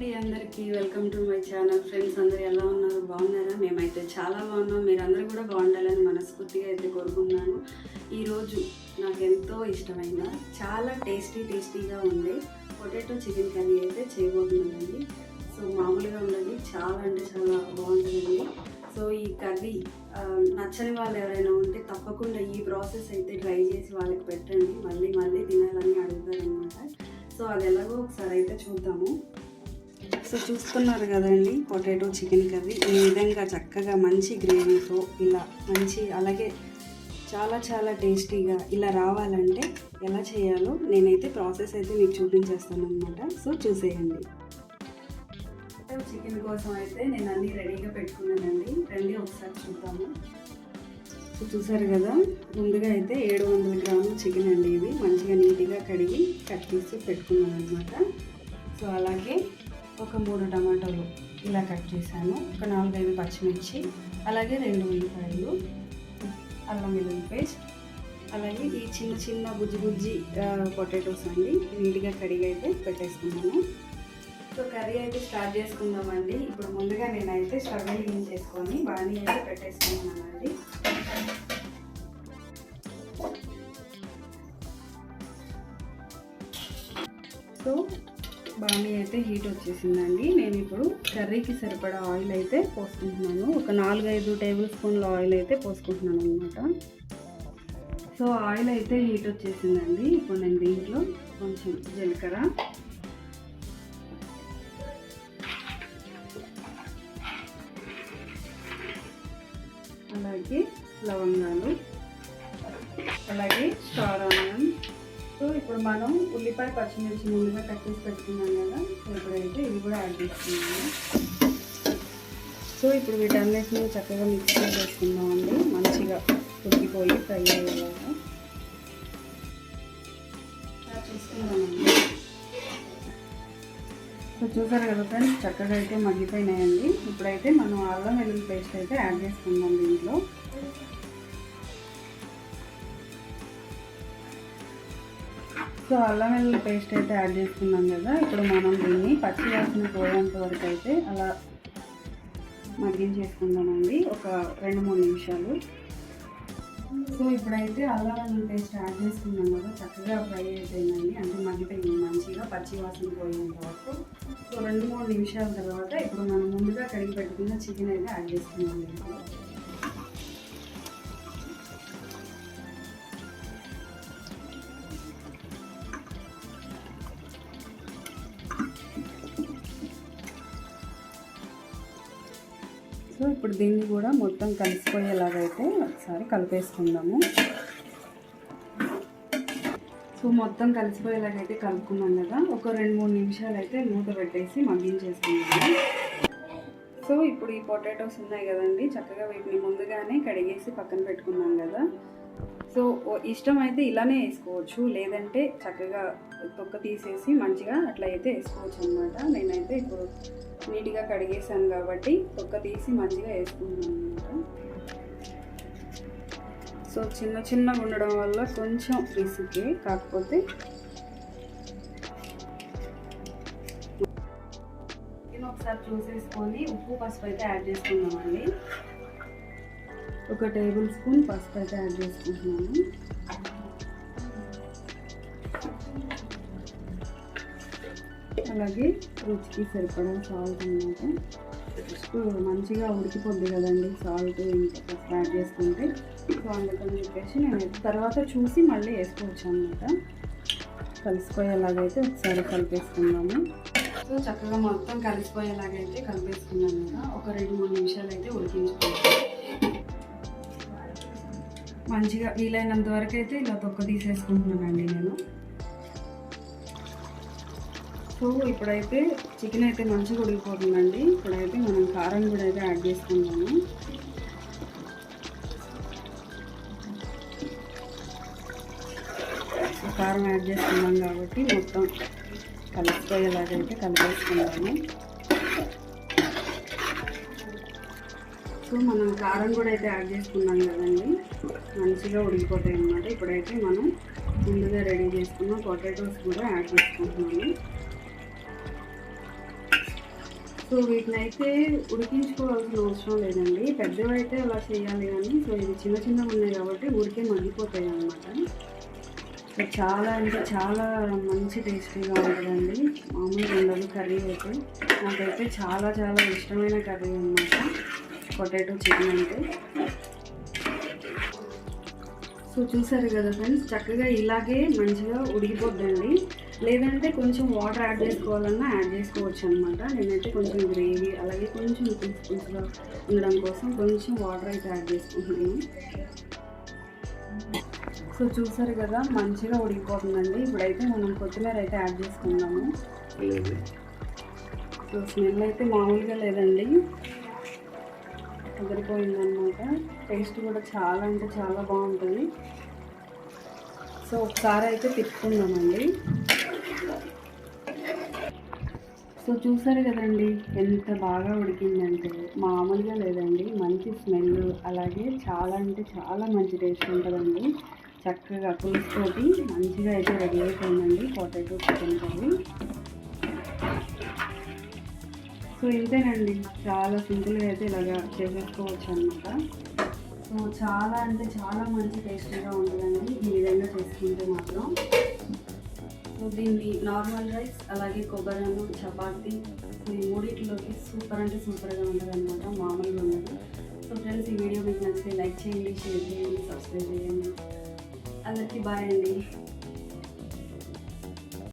హే అందరికీ welcome to my channel. Friends అందరు ఎలా ఉన్నారు? బాగున్నారా? మేమైతే చాలా బాగున్నాం. మీరందరూ కూడా బాగుండాలని మనస్ఫూర్తిగా అయితే కోరుకున్నాను ఈరోజు నాకు ఎంతో ఇష్టమైన చాలా టేస్టీ టేస్టీగా ఉండే పొటాటో చికెన్ కర్రీ అయితే చేయబోతున్నానండి. సో మామూలుగా ఉండదు. చాలా అంటే చాలా బాగుంటుందండి. సో ఈ కర్రీ నచ్చని వాళ్ళు ఎవరైనా ఉంటే తప్పకుండా ఈ ప్రాసెస్ అయితే ట్రై చేసి వాళ్ళకి పెట్టండి. మళ్ళీ మళ్ళీ తినాలని అడుగుతారనమాట సో అది ఎలాగో ఒకసారి అయితే చూద్దాము. సో చూస్తున్నారు కదండి పొటాటో చికెన్ కర్రీ. ఈ విధంగా చక్కగా మంచి గ్రేవీతో ఇలా మంచి అలాగే చాలా చాలా టేస్టీగా ఇలా రావాలంటే ఎలా చేయాలో నేనైతే ప్రాసెస్ అయితే మీకు చూపించేస్తాను అనమాట సో చూసేయండి. చికెన్ కోసం అయితే నేను అన్నీ రెడీగా పెట్టుకున్నానండి. రండి ఒకసారి చూద్దాము. సో చూసారు కదా ముందుగా అయితే ఏడు వందల గ్రాముల చికెన్ అండి ఇది మంచిగా నీట్గా కడిగి కట్ చేసి పెట్టుకున్నాను అనమాట సో అలాగే ఒక మూడు టమాటాలు ఇలా కట్ చేశాను. ఒక నాలుగైదు పచ్చిమిర్చి అలాగే రెండు ఉల్లిపాయలు అల్లం వెల్లుల్లి పేస్ట్ అలాగే ఈ చిన్న చిన్న బుజ్జి బుజ్జి పొటాటోస్ అండి నీట్గా కడిగి అయితే పెట్టేసుకున్నాను. సో కర్రీ అయితే స్టార్ట్ చేసుకుందామండి. ఇప్పుడు ముందుగా నేనైతే స్టవ్ క్లీన్ చేసుకొని బాణీ అయితే పెట్టేసుకున్నానండి సో బామీ అయితే హీట్ వచ్చేసిందండి. నేను ఇప్పుడు కర్రీకి సరిపడా ఆయిల్ అయితే పోసుకుంటున్నాను. ఒక నాలుగైదు టేబుల్ స్పూన్ల ఆయిల్ అయితే పోసుకుంటున్నాను అనమాట సో ఆయిల్ అయితే హీట్ వచ్చేసిందండి. ఇప్పుడు నేను దీంట్లో కొంచెం జీలకర్ర. అలాగే లవంగాలు. అలాగే స్టార్ ఆనియన్. ఇప్పుడు మనం ఉల్లిపాయ పచ్చిమిర్చి ముందుగా కట్ చేసి పెట్టుకున్నాం కదా ఇప్పుడైతే ఇవి కూడా యాడ్ చేసుకున్నాము సో ఇప్పుడు వీటన్నిటిని చక్కగా మిక్స్ చేసుకుందామండి మంచిగా ఉడికిపోయి ఫ్రై అయ్యేలాగా. ఇలా సో చూసారు కదా ఫ్రెండ్స్ చక్కగా అయితే మగ్గిపోయినాయండి. ఇప్పుడైతే మనం అల్లం వెల్లుల్లి పేస్ట్ అయితే యాడ్ చేసుకుందాం దీంట్లో. సో అల్లం వెల్లుల్లి పేస్ట్ అయితే యాడ్ చేసుకున్నాం కదా ఇప్పుడు మనం దీన్ని పచ్చి వాసన పోయేంత వరకు అయితే అలా మగ్గించేసుకుందామండి ఒక రెండు మూడు నిమిషాలు. సో ఇప్పుడైతే అల్లం వెల్లుల్లి పేస్ట్ యాడ్ చేసుకున్నాం కదా చక్కగా ఫ్రై అయిపోయిందండి అంటే మగ్గిపోయింది మంచిగా పచ్చి వాసన పోయేంత వరకు. సో రెండు మూడు నిమిషాల తర్వాత ఇప్పుడు మనం ముందుగా కడిగి పెట్టుకున్న చికెన్ అయితే యాడ్ చేసుకున్నాం. సో ఇప్పుడు దీన్ని కూడా మొత్తం కలిసిపోయేలాగైతే ఒకసారి కలిపేసుకుందాము. సో మొత్తం కలిసిపోయేలాగైతే కలుపుకున్నాం కదా ఒక రెండు మూడు నిమిషాలు అయితే మూత పెట్టేసి మగ్గించేసుకుందాము. సో ఇప్పుడు ఈ పొటాటోస్ ఉన్నాయి కదండి చక్కగా వీటిని ముందుగానే కడిగేసి పక్కన పెట్టుకున్నాం కదా. సో ఇష్టం అయితే ఇలానే వేసుకోవచ్చు. లేదంటే చక్కగా తొక్క తీసేసి మంచిగా అట్లా అయితే వేసుకోవచ్చు అనమాట నేనైతే ఇప్పుడు నీట్గా కడిగేసాను కాబట్టి తొక్క తీసి మంచిగా వేసుకున్నాను అనమాట సో చిన్న చిన్నగా ఉండడం వల్ల కొంచెం రిసికే కాకపోతే ఒకసారి చూసేసుకొని ఉప్పు పసుపు అయితే యాడ్ చేసుకుందామండి. ఒక టేబుల్ స్పూన్ పసుపు అయితే యాడ్ చేసుకుంటున్నాను. అలాగే రుచికి సరిపడా సాల్ట్ అనమాట ఫస్ట్ మంచిగా ఉడికిపోద్ది కదండి సాల్ట్ ఇంకా పసుపు యాడ్ చేసుకుంటే. సో అందుకని చెప్పేసి నేను తర్వాత చూసి మళ్ళీ వేసుకోవచ్చు అనమాట కలిసిపోయేలాగైతే ఒకసారి కలిపేసుకుందాము. సో చక్కగా మొత్తం కలిసిపోయేలాగైతే కలిపేసుకున్నాను కదా. ఒక రెండు మూడు నిమిషాలు అయితే ఉడికించుకోవచ్చు. మంచిగా వీలైనంత వరకు అయితే ఇలా తొక్క తీసేసుకుంటున్నానండి నేను. సో ఇప్పుడైతే చికెన్ అయితే మంచిగా ఉడికిపోతుందండి. ఇప్పుడైతే మనం కారం కూడా అయితే యాడ్ చేసుకుంటాము కారం యాడ్ చేసుకున్నాం కాబట్టి మొత్తం కలిసిపోయేలాగైతే కలిపేసుకున్నాము సో మనం కారం కూడా అయితే యాడ్ చేసుకున్నాం కదండి. మంచిగా ఉడికిపోతాయి అన్నమాట. ఇప్పుడైతే మనం ముందుగా రెడీ చేసుకున్న పొటాటోస్ కూడా యాడ్ చేసుకుంటున్నాము. సో వీటిని అయితే ఉడికించుకోవాల్సిన అవసరం లేదండి. పెద్దవి అయితే అలా చేయాలి కానీ సో ఇవి చిన్న చిన్నగా ఉన్నాయి కాబట్టి ఉడికే మగ్గిపోతాయి అన్నమాట. సో చాలా అంటే చాలా మంచి టేస్టీగా ఉంటుందండి. మామూలుగా ఉండదు కర్రీ అయితే. నాకైతే చాలా చాలా ఇష్టమైన కర్రీ అన్నమాట. పొటాటో చికెన్ అంటే. సో చూసారు కదా ఫ్రెండ్స్ చక్కగా ఇలాగే మంచిగా ఉడికిపోద్దండి. లేదంటే కొంచెం వాటర్ యాడ్ చేసుకోవాలన్నా యాడ్ చేసుకోవచ్చు అనమాట నేనైతే కొంచెం గ్రేవీ అలాగే కొంచెం పులుసు పులుసుగా ఉండడం కోసం కొంచెం వాటర్ అయితే యాడ్ చేసుకుంటున్నాను. సో చూసారు కదా మంచిగా ఉడికిపోతుందండి. ఇప్పుడైతే మనం కొత్తిమీర అయితే యాడ్ చేసుకుందాము. సో స్మెల్ అయితే మామూలుగా లేదండి. కుదిరిపోయిందనమాట టేస్ట్ కూడా చాలా అంటే చాలా బాగుంటుంది. సో ఒకసారి అయితే తిప్పుకుందామండి. సో చూసారు కదండి ఎంత బాగా ఉడికిందంటే మామూలుగా లేదండి మంచి స్మెల్ అలాగే చాలా అంటే చాలా మంచి టేస్ట్ ఉంటుందండి. చక్కగా పులుసుతోటి మంచిగా అయితే రెడీ అయిపోయిందండి పొటాటో చికెన్ కర్రీ. సో ఇంతేనండి. చాలా సింపుల్గా అయితే ఇలాగా చేసేసుకోవచ్చు అనమాట సో చాలా అంటే చాలా మంచి టేస్టీగా ఉంటుందండి. ఈ విధంగా చేసుకుంటే మాత్రం. సో దీన్ని నార్మల్ రైస్ అలాగే కొబ్బరి అన్నం చపాతి ఈ మూడింటిలోకి సూపర్ అంటే సూపర్గా ఉంటుంది అనమాట మామూలుగా ఉండదు. సో ఫ్రెండ్స్ ఈ వీడియో మీకు నచ్చితే లైక్ చేయండి షేర్ చేయండి సబ్స్క్రైబ్ చేయండి. అందరికీ బాయ్ అండి.